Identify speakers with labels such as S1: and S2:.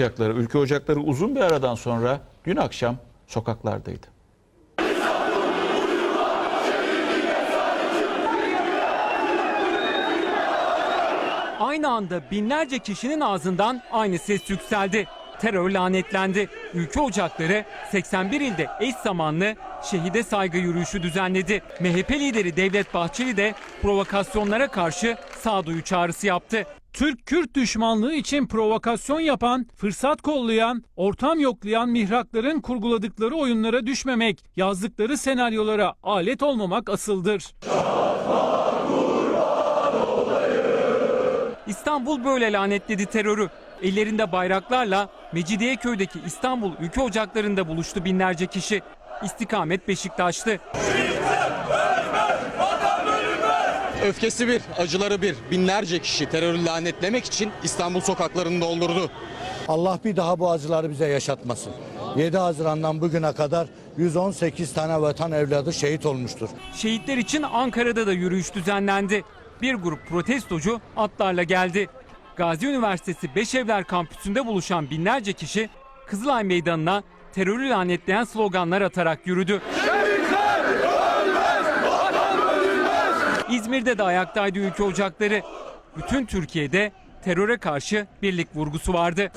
S1: Ocakları, ülke ocakları uzun bir aradan sonra dün akşam sokaklardaydı.
S2: Aynı anda binlerce kişinin ağzından aynı ses yükseldi. Terör lanetlendi. Ülke ocakları 81 ilde eş zamanlı şehide saygı yürüyüşü düzenledi. MHP lideri Devlet Bahçeli de provokasyonlara karşı sağduyu çağrısı yaptı.
S3: Türk-Kürt düşmanlığı için provokasyon yapan, fırsat kollayan, ortam yoklayan mihrakların kurguladıkları oyunlara düşmemek, yazdıkları senaryolara alet olmamak asıldır.
S2: İstanbul böyle lanetledi terörü. Ellerinde bayraklarla Mecidiyeköy'deki İstanbul Ülke Ocakları'nda buluştu binlerce kişi. İstikamet Beşiktaş'tı.
S4: Öfkesi bir, acıları bir. Binlerce kişi terörü lanetlemek için İstanbul sokaklarını doldurdu.
S5: Allah bir daha bu acıları bize yaşatmasın. 7 Haziran'dan bugüne kadar 118 tane vatan evladı şehit olmuştur.
S2: Şehitler için Ankara'da da yürüyüş düzenlendi. Bir grup protestocu atlarla geldi. Gazi Üniversitesi Beşevler kampüsünde buluşan binlerce kişi Kızılay Meydanı'na terörü lanetleyen sloganlar atarak yürüdü. İzmir'de de ayaktaydı ülke ocakları. Bütün Türkiye'de teröre karşı birlik vurgusu vardı.